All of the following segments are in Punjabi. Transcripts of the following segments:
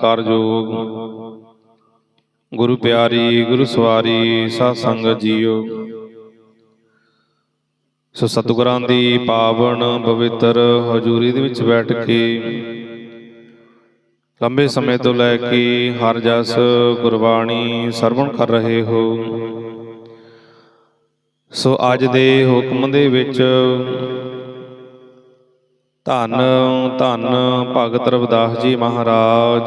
ਕਾਰਜੋਗ। ਗੁਰੂ ਪਿਆਰੀ, ਗੁਰੂ ਸਵਾਰੀ ਸਾਧ ਸੰਗਤ ਜੀਓ। ਸੋ ਸਤਿਗੁਰਾਂ ਦੀ ਪਾਵਨ ਪਵਿੱਤਰ ਹਜ਼ੂਰੀ ਦੇ ਵਿੱਚ ਬੈਠ ਕੇ ਲੰਬੇ ਸਮੇਂ ਤੋਂ ਲੈ ਕੇ ਹਰ ਜਸ ਗੁਰਬਾਣੀ ਸਰਵਣ ਕਰ ਰਹੇ ਹੋ। ਸੋ ਅੱਜ ਦੇ ਹੁਕਮ ਦੇ ਵਿੱਚ ਧੰਨ ਧੰਨ ਭਗਤ ਰਵਿਦਾਸ ਜੀ ਮਹਾਰਾਜ।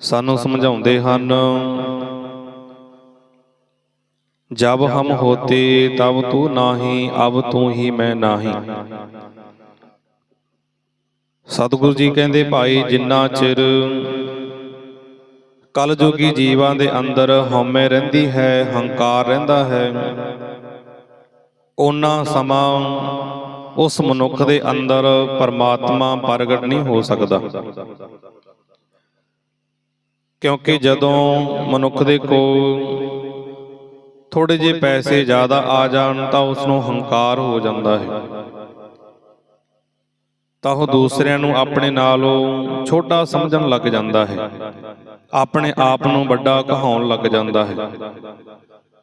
ਸਾਨੂੰ ਸਮਝਾਉਂਦੇ ਹਨ ਜਬ ਹਮ ਹੋਤੇ ਤਬ ਤੂੰ ਨਾਹੀ ਅਬ ਤੂੰ ਹੀ ਮੈਂ ਨਾਹੀ। ਸਤਿਗੁਰੂ ਜੀ ਕਹਿੰਦੇ ਭਾਈ ਜਿੰਨਾ ਚਿਰ ਕਲਯੁਗੀ ਜੀਵਾਂ ਦੇ ਅੰਦਰ ਹਉਮੈ ਰਹਿੰਦੀ ਹੈ ਹੰਕਾਰ ਰਹਿੰਦਾ ਹੈ ਉਹਨਾਂ ਸਮਾਂ ਉਸ ਮਨੁੱਖ ਦੇ ਅੰਦਰ ਪਰਮਾਤਮਾ ਪ੍ਰਗਟ ਨਹੀਂ ਹੋ ਸਕਦਾ। ਕਿਉਂਕਿ ਜਦੋਂ ਮਨੁੱਖ ਦੇ ਕੋਲ ਥੋੜੇ ਜਿਹੇ ਪੈਸੇ ਜ਼ਿਆਦਾ ਆ ਜਾਣ ਤਾਂ ਉਸ ਨੂੰ ਹੰਕਾਰ ਹੋ ਜਾਂਦਾ ਹੈ। ਤਾਂ ਉਹ ਦੂਸਰਿਆਂ ਨੂੰ ਆਪਣੇ ਨਾਲੋਂ ਛੋਟਾ ਸਮਝਣ ਲੱਗ ਜਾਂਦਾ ਹੈ। ਆਪਣੇ ਆਪ ਨੂੰ ਵੱਡਾ ਕਹਾਉਣ ਲੱਗ ਜਾਂਦਾ ਹੈ।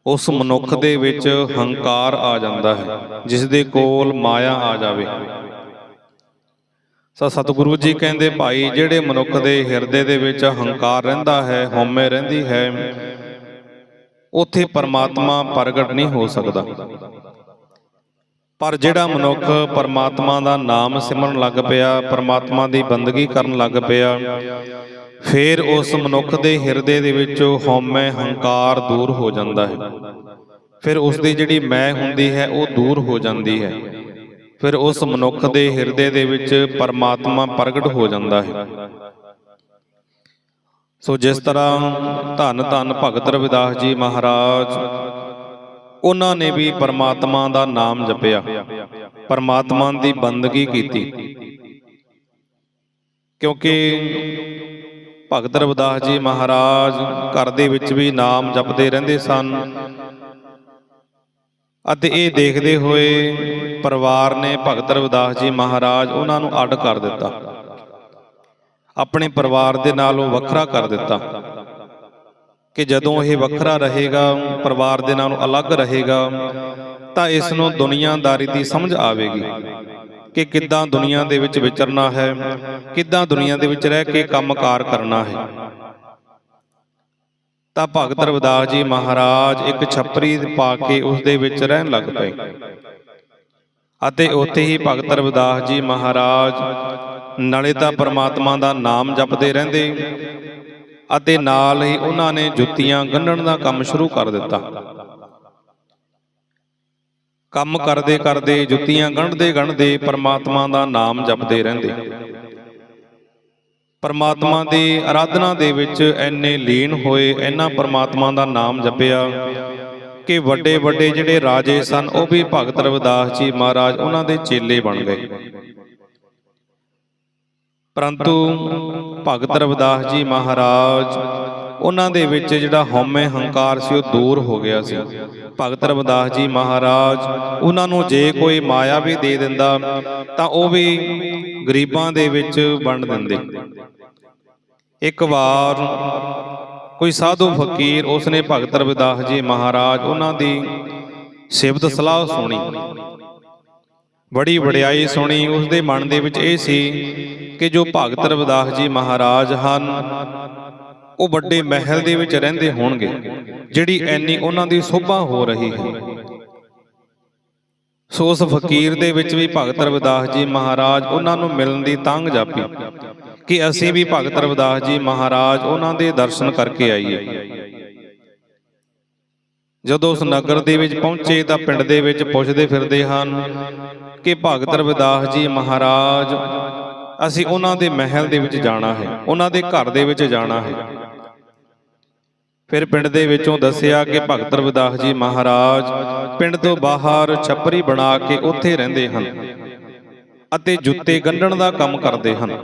ਉਸ ਮਨੁੱਖ ਦੇ ਵਿੱਚ ਹੰਕਾਰ ਆ ਜਾਂਦਾ ਹੈ ਜਿਸ ਦੇ ਕੋਲ ਮਾਇਆ ਆ ਜਾਵੇ। ਸੋ ਸਤਿਗੁਰੂ ਜੀ ਕਹਿੰਦੇ, ਭਾਈ, ਜਿਹੜੇ ਮਨੁੱਖ ਦੇ ਹਿਰਦੇ ਦੇ ਵਿੱਚ ਹੰਕਾਰ ਰਹਿੰਦਾ ਹੈ, ਹਉਮੈ ਰਹਿੰਦੀ ਹੈ, ਉੱਥੇ ਪਰਮਾਤਮਾ ਪ੍ਰਗਟ ਨਹੀਂ ਹੋ ਸਕਦਾ। ਪਰ ਜਿਹੜਾ ਮਨੁੱਖ ਪਰਮਾਤਮਾ ਦਾ ਨਾਮ ਸਿਮਰਨ ਲੱਗ ਪਿਆ, ਪਰਮਾਤਮਾ ਦੀ ਬੰਦਗੀ ਕਰਨ ਲੱਗ ਪਿਆ ਫਿਰ ਉਸ ਮਨੁੱਖ ਦੇ ਹਿਰਦੇ ਦੇ ਵਿੱਚੋਂ ਹਉਮੈ ਹੰਕਾਰ ਦੂਰ ਹੋ ਜਾਂਦਾ ਹੈ। ਫਿਰ ਉਸ ਦੀ ਜਿਹੜੀ ਮੈਂ ਹੁੰਦੀ ਹੈ ਉਹ ਦੂਰ ਹੋ ਜਾਂਦੀ ਹੈ। ਫਿਰ ਉਸ ਮਨੁੱਖ ਦੇ ਹਿਰਦੇ ਦੇ ਵਿੱਚ ਪਰਮਾਤਮਾ ਪ੍ਰਗਟ ਹੋ ਜਾਂਦਾ ਹੈ। ਸੋ ਜਿਸ ਤਰ੍ਹਾਂ ਧੰਨ ਧੰਨ ਭਗਤ ਰਵਿਦਾਸ ਜੀ ਮਹਾਰਾਜ ਉਹਨਾਂ ਨੇ ਵੀ ਪਰਮਾਤਮਾ ਦਾ ਨਾਮ ਜਪਿਆ। ਪਰਮਾਤਮਾ ਦੀ ਬੰਦਗੀ ਕੀਤੀ। ਕਿਉਂਕਿ ਭਗਤ ਰਵਿਦਾਸ ਜੀ ਮਹਾਰਾਜ, ਘਰ ਦੇ ਵਿੱਚ ਵੀ ਨਾਮ ਜਪਦੇ ਰਹਿੰਦੇ ਸਨ। ਅਤੇ ਇਹ ਦੇਖਦੇ ਹੋਏ ਪਰਿਵਾਰ ਨੇ ਭਗਤ ਰਵਿਦਾਸ ਜੀ ਮਹਾਰਾਜ ਉਹਨਾਂ ਨੂੰ ਅੱਡ ਕਰ ਦਿੱਤਾ। ਆਪਣੇ ਪਰਿਵਾਰ ਦੇ ਨਾਲੋਂ ਵੱਖਰਾ ਕਰ ਦਿੱਤਾ। ਕਿ ਜਦੋਂ ਇਹ ਵੱਖਰਾ ਰਹੇਗਾ, ਪਰਿਵਾਰ ਦੇ ਨਾਲੋਂ ਅਲੱਗ ਰਹੇਗਾ, ਤਾਂ ਇਸ ਨੂੰ ਦੁਨੀਆਦਾਰੀ ਦੀ ਸਮਝ ਆਵੇਗੀ। ਕਿ ਕਿੱਦਾਂ ਦੁਨੀਆ ਦੇ ਵਿੱਚ ਵਿਚਰਨਾ ਹੈ, ਕਿੱਦਾਂ ਦੁਨੀਆ ਦੇ ਵਿੱਚ ਰਹਿ ਕੇ ਕੰਮਕਾਰ ਕਰਨਾ ਹੈ। ਤਾਂ ਭਗਤ ਰਵਿਦਾਸ ਜੀ ਮਹਾਰਾਜ ਇੱਕ ਛੱਪਰੀ ਪਾ ਕੇ ਉਸ ਦੇ ਵਿੱਚ ਰਹਿਣ ਲੱਗ ਪਏ। ਅਤੇ ਉੱਥੇ ਹੀ ਭਗਤ ਰਵਿਦਾਸ ਜੀ ਮਹਾਰਾਜ ਨਾਲੇ ਤਾਂ ਪਰਮਾਤਮਾ ਦਾ ਨਾਮ ਜਪਦੇ ਰਹਿੰਦੇ ਅਤੇ ਨਾਲ ਹੀ ਉਹਨਾਂ ਨੇ ਜੁੱਤੀਆਂ ਗੰਢਣ ਦਾ ਕੰਮ ਸ਼ੁਰੂ ਕਰ ਦਿੱਤਾ। ਕੰਮ ਕਰਦੇ ਕਰਦੇ, ਜੁੱਤੀਆਂ ਗੰਢਦੇ ਗੰਢਦੇ ਪਰਮਾਤਮਾ ਦਾ ਨਾਮ ਜਪਦੇ ਰਹਿੰਦੇ। ਪਰਮਾਤਮਾ ਦੀ ਆਰਾਧਨਾ ਦੇ ਵਿੱਚ ਐਨੇ ਲੀਨ ਹੋਏ ਇਹਨਾਂ ਪਰਮਾਤਮਾ ਦਾ ਨਾਮ ਜਪਿਆ ਕਿ ਵੱਡੇ ਵੱਡੇ ਜਿਹੜੇ ਰਾਜੇ ਸਨ, ਉਹ ਵੀ ਭਗਤ ਰਵਿਦਾਸ ਜੀ ਮਹਾਰਾਜ ਉਹਨਾਂ ਦੇ ਚੇਲੇ ਬਣ ਗਏ। ਪਰੰਤੂ ਭਗਤ ਰਵਿਦਾਸ ਜੀ ਮਹਾਰਾਜ, ਉਹਨਾਂ ਦੇ ਵਿੱਚ ਜਿਹੜਾ ਹਉਮੈ ਹੰਕਾਰ ਸੀ, ਉਹ ਦੂਰ ਹੋ ਗਿਆ ਸੀ। ਭਗਤ ਰਵਿਦਾਸ ਜੀ ਮਹਾਰਾਜ, ਉਹਨਾਂ ਨੂੰ ਜੇ ਕੋਈ ਮਾਇਆ ਵੀ ਦੇ ਦਿੰਦਾ, ਤਾਂ ਉਹ ਵੀ ਗਰੀਬਾਂ ਦੇ ਵਿੱਚ ਵੰਡ ਦਿੰਦੇ। ਇੱਕ ਵਾਰ ਕੋਈ ਸਾਧੂ ਫਕੀਰ, ਉਸਨੇ ਭਗਤ ਰਵਿਦਾਸ ਜੀ ਮਹਾਰਾਜ, ਉਹਨਾਂ ਦੀ ਸਿਫਤ ਸਲਾਹ ਸੁਣੀ। ਬੜੀ ਵਡਿਆਈ ਸੁਣੀ। ਉਸ ਦੇ ਮਨ ਦੇ ਵਿੱਚ ਇਹ ਸੀ ਕਿ ਜੋ ਭਗਤ ਰਵਿਦਾਸ ਜੀ ਮਹਾਰਾਜ ਹਨ ਉਹ ਵੱਡੇ ਮਹਿਲ ਦੇ ਵਿੱਚ ਰਹਿੰਦੇ ਹੋਣਗੇ ਜਿਹੜੀ ਐਨੀ ਉਹਨਾਂ ਦੀ ਸੋਭਾ ਹੋ ਰਹੀ ਹੈ ਸੋ ਉਸ ਫਕੀਰ ਦੇ ਵਿੱਚ ਵੀ ਭਗਤ ਰਵਿਦਾਸ ਜੀ ਮਹਾਰਾਜ ਉਹਨਾਂ ਨੂੰ ਮਿਲਣ ਦੀ ਤੰਗ ਜਾਪੀ ਕਿ ਅਸੀਂ ਵੀ ਭਗਤ ਰਵਿਦਾਸ ਜੀ ਮਹਾਰਾਜ ਉਹਨਾਂ ਦੇ ਦਰਸ਼ਨ ਕਰਕੇ ਆਈਏ। ਜਦੋਂ ਉਸ ਨਗਰ ਦੇ ਵਿੱਚ ਪਹੁੰਚੇ ਤਾਂ ਪਿੰਡ ਦੇ ਵਿੱਚ ਪੁੱਛਦੇ ਫਿਰਦੇ ਹਨ ਕਿ ਭਗਤ ਰਵਿਦਾਸ ਜੀ ਮਹਾਰਾਜ ਅਸੀਂ ਉਹਨਾਂ ਦੇ ਮਹਿਲ ਦੇ ਵਿੱਚ ਜਾਣਾ ਹੈ ਉਹਨਾਂ ਦੇ ਘਰ ਦੇ ਵਿੱਚ ਜਾਣਾ ਹੈ। ਫਿਰ ਪਿੰਡ ਦੇ ਵਿੱਚੋਂ ਦੱਸਿਆ ਕਿ ਭਗਤ ਰਵਿਦਾਸ ਜੀ ਮਹਾਰਾਜ ਪਿੰਡ ਤੋਂ ਬਾਹਰ ਛੱਪਰੀ ਬਣਾ ਕੇ ਉੱਥੇ ਰਹਿੰਦੇ ਹਨ ਅਤੇ ਜੁੱਤੇ ਗੰਢਣ ਦਾ ਕੰਮ ਕਰਦੇ ਹਨ।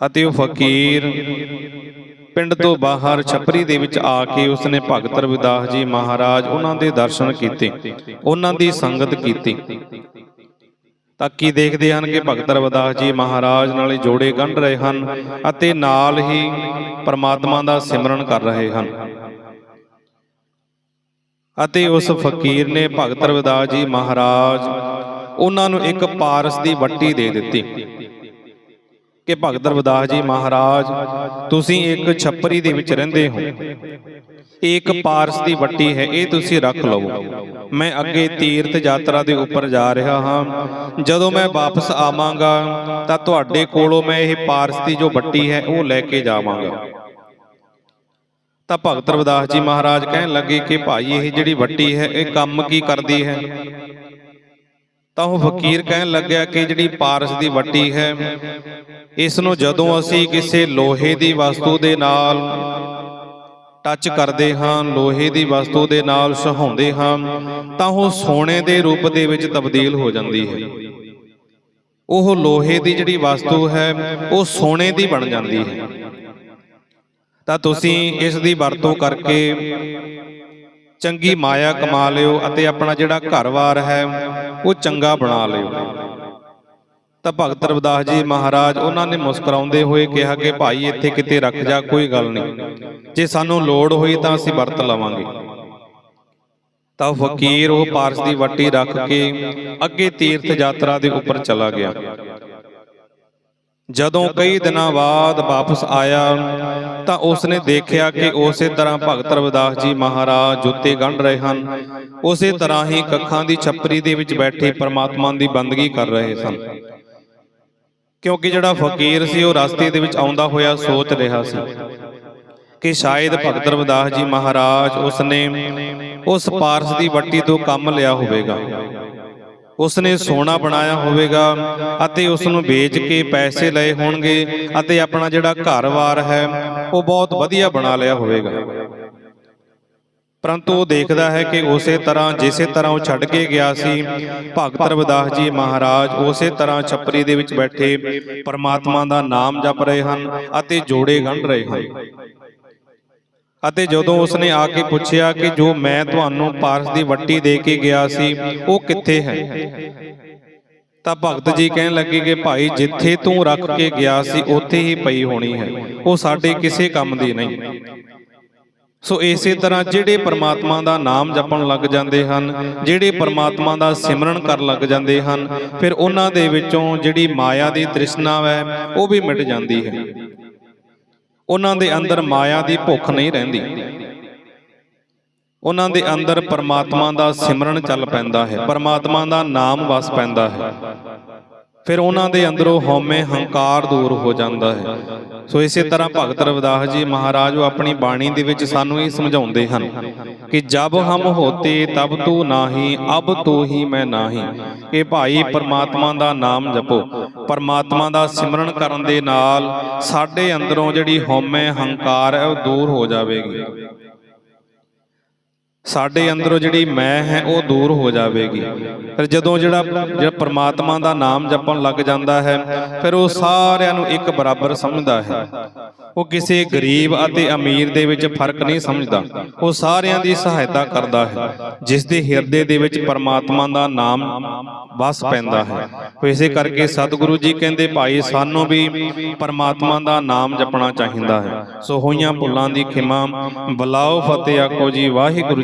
ਅਤੇ ਉਹ ਫਕੀਰ ਪਿੰਡ ਤੋਂ ਬਾਹਰ ਛਪਰੀ ਦੇ ਵਿੱਚ ਆ ਕੇ ਉਸਨੇ ਭਗਤ ਰਵਿਦਾਸ ਜੀ ਮਹਾਰਾਜ ਉਹਨਾਂ ਦੇ ਦਰਸ਼ਨ ਕੀਤੇ, ਉਹਨਾਂ ਦੀ ਸੰਗਤ ਕੀਤੀ। ਤਾਂ ਕੀ ਦੇਖਦੇ ਹਨ ਕਿ ਭਗਤ ਰਵਿਦਾਸ ਜੀ ਮਹਾਰਾਜ ਨਾਲ ਜੋੜੇ ਗੰਢ ਰਹੇ ਹਨ ਅਤੇ ਨਾਲ ਹੀ ਪਰਮਾਤਮਾ ਦਾ ਸਿਮਰਨ ਕਰ ਰਹੇ ਹਨ। ਅਤੇ ਉਸ ਫਕੀਰ ਨੇ ਭਗਤ ਰਵਿਦਾਸ ਜੀ ਮਹਾਰਾਜ ਉਹਨਾਂ ਨੂੰ ਇੱਕ ਪਾਰਸ ਦੀ ਵੱਟੀ ਦੇ ਦਿੱਤੀ ਕਿ ਭਗਤ ਰਵਿਦਾਸ ਜੀ ਮਹਾਰਾਜ, ਤੁਸੀਂ ਇੱਕ ਛੱਪਰੀ ਦੇ ਵਿੱਚ ਰਹਿੰਦੇ ਹੋ। ਇੱਕ ਪਾਰਸ ਦੀ ਵੱਟੀ ਹੈ, ਇਹ ਤੁਸੀਂ ਰੱਖ ਲਵੋ ਮੈਂ ਅੱਗੇ ਤੀਰਥ ਯਾਤਰਾ ਦੇ ਉੱਪਰ ਜਾ ਰਿਹਾ ਹਾਂ। ਜਦੋਂ ਮੈਂ ਵਾਪਸ ਆਵਾਂਗਾ, ਤਾਂ ਤੁਹਾਡੇ ਕੋਲੋਂ ਮੈਂ ਇਹ ਪਾਰਸ ਦੀ ਜੋ ਵੱਟੀ ਹੈ, ਉਹ ਲੈ ਕੇ ਜਾਵਾਂਗਾ। ਤਾਂ ਭਗਤ ਰਵਿਦਾਸ ਜੀ ਮਹਾਰਾਜ ਕਹਿਣ ਲੱਗੇ ਕਿ ਭਾਈ, ਇਹ ਜਿਹੜੀ ਵੱਟੀ ਹੈ, ਇਹ ਕੰਮ ਕੀ ਕਰਦੀ ਹੈ? ਤਾਂ ਉਹ ਫਕੀਰ ਕਹਿਣ ਲੱਗਿਆ ਕਿ ਜਿਹੜੀ ਪਾਰਸ ਦੀ ਵੱਟੀ ਹੈ, ਇਸ ਨੂੰ ਜਦੋਂ ਅਸੀਂ ਕਿਸੇ ਲੋਹੇ ਦੀ ਵਸਤੂ ਦੇ ਨਾਲ ਟੱਚ ਕਰਦੇ ਹਾਂ, ਲੋਹੇ ਦੀ ਵਸਤੂ ਦੇ ਨਾਲ ਸਹਾਉਂਦੇ ਹਾਂ, ਤਾਂ ਉਹ ਸੋਨੇ ਦੇ ਰੂਪ ਦੇ ਵਿੱਚ ਤਬਦੀਲ ਹੋ ਜਾਂਦੀ ਹੈ। ਉਹ ਲੋਹੇ ਦੀ ਜਿਹੜੀ ਵਸਤੂ ਹੈ, ਉਹ ਸੋਨੇ ਦੀ ਬਣ ਜਾਂਦੀ ਹੈ। ਤਾਂ ਤੁਸੀਂ ਇਸ ਦੀ ਵਰਤੋਂ ਕਰਕੇ ਚੰਗੀ ਮਾਇਆ ਕਮਾ ਲਿਓ ਅਤੇ ਆਪਣਾ ਜਿਹੜਾ ਘਰ-ਬਾਰ ਹੈ, ਉਹ ਚੰਗਾ ਬਣਾ ਲਿਓ। ਤਾਂ ਭਗਤ ਰਵਿਦਾਸ ਜੀ ਮਹਾਰਾਜ ਉਹਨਾਂ ਨੇ ਮੁਸਕਰਾਉਂਦੇ ਹੋਏ ਕਿਹਾ ਕਿ ਭਾਈ, ਇੱਥੇ ਕਿਤੇ ਰੱਖ ਜਾ, ਕੋਈ ਗੱਲ ਨਹੀਂ। ਜੇ ਸਾਨੂੰ ਲੋੜ ਹੋਈ ਤਾਂ ਅਸੀਂ ਵਰਤ ਲਵਾਂਗੇ। ਤਾਂ ਫਕੀਰ ਉਹ ਪਾਰਸ ਦੀ ਵੱਟੀ ਰੱਖ ਕੇ ਅੱਗੇ ਤੀਰਥ ਯਾਤਰਾ ਦੇ ਉੱਪਰ ਚਲਾ ਗਿਆ। ਜਦੋਂ ਕਈ ਦਿਨਾਂ ਬਾਅਦ ਵਾਪਸ ਆਇਆ ਤਾਂ ਉਸਨੇ ਦੇਖਿਆ ਕਿ ਉਸੇ ਤਰ੍ਹਾਂ ਭਗਤ ਰਵਿਦਾਸ ਜੀ ਮਹਾਰਾਜ ਜੁੱਤੇ ਗੰਢ ਰਹੇ ਹਨ। ਉਸੇ ਤਰ੍ਹਾਂ ਹੀ ਕੱਖਾਂ ਦੀ ਛੱਪਰੀ ਦੇ ਵਿੱਚ ਬੈਠੇ ਪਰਮਾਤਮਾ ਦੀ ਬੰਦਗੀ ਕਰ ਰਹੇ ਸਨ। ਕਿਉਂਕਿ ਜਿਹੜਾ ਫਕੀਰ ਸੀ ਉਹ ਰਸਤੇ ਦੇ ਵਿੱਚ ਆਉਂਦਾ ਹੋਇਆ ਸੋਚ ਰਿਹਾ ਸੀ। ਕਿ ਸ਼ਾਇਦ ਭਗਤ ਰਵਿਦਾਸ ਜੀ ਮਹਾਰਾਜ ਉਸਨੇ ਉਸ ਪਾਰਸ ਦੀ ਵੱਟੀ ਤੋਂ ਕੰਮ ਲਿਆ ਹੋਵੇਗਾ। ਉਸਨੇ ਸੋਨਾ ਬਣਾਇਆ ਹੋਵੇਗਾ ਅਤੇ ਉਸ ਨੂੰ ਵੇਚ ਕੇ ਪੈਸੇ ਲਏ ਹੋਣਗੇ ਅਤੇ ਆਪਣਾ ਜਿਹੜਾ ਘਰ-ਬਾਰ ਹੈ ਉਹ ਬਹੁਤ ਵਧੀਆ ਬਣਾ ਲਿਆ ਹੋਵੇਗਾ। ਪਰੰਤੂ ਉਹ ਦੇਖਦਾ ਹੈ ਕਿ ਉਸੇ ਤਰ੍ਹਾਂ ਜਿਸੇ ਤਰ੍ਹਾਂ ਉਹ ਛੱਡ ਕੇ ਗਿਆ ਸੀ, ਭਗਤ ਰਵਿਦਾਸ ਜੀ ਮਹਾਰਾਜ ਉਸੇ ਤਰ੍ਹਾਂ ਛੱਪਰੀ ਦੇ ਵਿੱਚ ਬੈਠੇ ਪਰਮਾਤਮਾ ਦਾ ਨਾਮ ਜਪ ਰਹੇ ਹਨ ਅਤੇ ਜੋੜੇ ਗੰਢ ਰਹੇ ਹਨ। ਅਤੇ ਜਦੋਂ ਉਸਨੇ ਆ ਕੇ ਪੁੱਛਿਆ ਕਿ ਜੋ ਮੈਂ ਤੁਹਾਨੂੰ ਪਾਰਸ ਦੀ ਵੱਟੀ ਦੇ ਕੇ ਗਿਆ ਸੀ, ਉਹ ਕਿੱਥੇ ਹੈ? ਤਾਂ ਭਗਤ ਜੀ ਕਹਿਣ ਲੱਗੇ ਕਿ ਭਾਈ ਜਿੱਥੇ ਤੂੰ ਰੱਖ ਕੇ ਗਿਆ ਸੀ, ਉੱਥੇ ਹੀ ਪਈ ਹੋਣੀ ਹੈ। ਉਹ ਸਾਡੇ ਕਿਸੇ ਕੰਮ ਦੀ ਨਹੀਂ। ਸੋ ਇਸੇ ਤਰ੍ਹਾਂ ਜਿਹੜੇ ਪਰਮਾਤਮਾ ਦਾ ਨਾਮ ਜਪਣ ਲੱਗ ਜਾਂਦੇ ਹਨ, ਜਿਹੜੇ ਪਰਮਾਤਮਾ ਦਾ ਸਿਮਰਨ ਕਰਨ ਲੱਗ ਜਾਂਦੇ ਹਨ, ਫਿਰ ਉਹਨਾਂ ਦੇ ਵਿੱਚੋਂ ਜਿਹੜੀ ਮਾਇਆ ਦੀ ਤ੍ਰਿਸ਼ਨਾ ਹੈ ਉਹ ਵੀ ਮਿਟ ਜਾਂਦੀ ਹੈ। ਉਹਨਾਂ ਦੇ ਅੰਦਰ ਮਾਇਆ ਦੀ ਭੁੱਖ ਨਹੀਂ ਰਹਿੰਦੀ। ਉਹਨਾਂ ਦੇ ਅੰਦਰ ਪਰਮਾਤਮਾ ਦਾ ਸਿਮਰਨ ਚੱਲ ਪੈਂਦਾ ਹੈ, ਪਰਮਾਤਮਾ ਦਾ ਨਾਮ ਵਸ ਪੈਂਦਾ ਹੈ। ਫਿਰ ਉਹਨਾਂ ਦੇ ਅੰਦਰੋਂ ਹਉਮੈ ਹੰਕਾਰ ਦੂਰ ਹੋ ਜਾਂਦਾ ਹੈ। ਸੋ ਇਸੇ ਤਰ੍ਹਾਂ ਭਗਤ ਰਵਿਦਾਸ ਜੀ ਮਹਾਰਾਜ ਉਹ ਆਪਣੀ ਬਾਣੀ ਦੇ ਵਿੱਚ ਸਾਨੂੰ ਇਹ ਸਮਝਾਉਂਦੇ ਹਨ ਕਿ ਜਬ ਹਮ ਹੋਤੇ ਤਬ ਤੂੰ ਨਾਹੀ, ਅਬ ਤੂੰ ਹੀ ਮੈਂ ਨਾਹੀ। ਇਹ ਭਾਈ ਪਰਮਾਤਮਾ ਦਾ ਨਾਮ ਜਪੋ। ਪਰਮਾਤਮਾ ਦਾ ਸਿਮਰਨ ਕਰਨ ਦੇ ਨਾਲ ਸਾਡੇ ਅੰਦਰੋਂ ਜਿਹੜੀ ਹਉਮੈ ਹੰਕਾਰ ਹੈ ਉਹ ਦੂਰ ਹੋ ਜਾਵੇਗੀ। ਸਾਡੇ ਅੰਦਰੋਂ ਜਿਹੜੀ ਮੈਂ ਹੈ ਉਹ ਦੂਰ ਹੋ ਜਾਵੇਗੀ। ਫਿਰ ਜਦੋਂ ਜਿਹੜਾ ਜਿਹੜਾ ਪ੍ਰਮਾਤਮਾ ਦਾ ਨਾਮ ਜਪਣ ਲੱਗ ਜਾਂਦਾ ਹੈ ਫਿਰ ਉਹ ਸਾਰਿਆਂ ਨੂੰ ਇੱਕ ਬਰਾਬਰ ਸਮਝਦਾ ਹੈ। ਉਹ ਕਿਸੇ ਗਰੀਬ ਅਤੇ ਅਮੀਰ ਦੇ ਵਿੱਚ ਫ਼ਰਕ ਨਹੀਂ ਸਮਝਦਾ। ਉਹ ਸਾਰਿਆਂ ਦੀ ਸਹਾਇਤਾ ਕਰਦਾ ਹੈ ਜਿਸ ਦੇ ਹਿਰਦੇ ਦੇ ਵਿੱਚ ਪਰਮਾਤਮਾ ਦਾ ਨਾਮ ਵਸ ਪੈਂਦਾ ਹੈ। ਇਸੇ ਕਰਕੇ ਸਤਿਗੁਰੂ ਜੀ ਕਹਿੰਦੇ ਭਾਈ ਸਾਨੂੰ ਵੀ ਪਰਮਾਤਮਾ ਦਾ ਨਾਮ ਜਪਣਾ ਚਾਹੀਦਾ ਹੈ। ਸੋ ਹੋਈਆਂ ਭੁੱਲਾਂ ਦੀ ਖਿਮਾ। ਬਲਾਓ ਫਤਿਹ ਆਖੋ ਜੀ। ਵਾਹਿਗੁਰੂ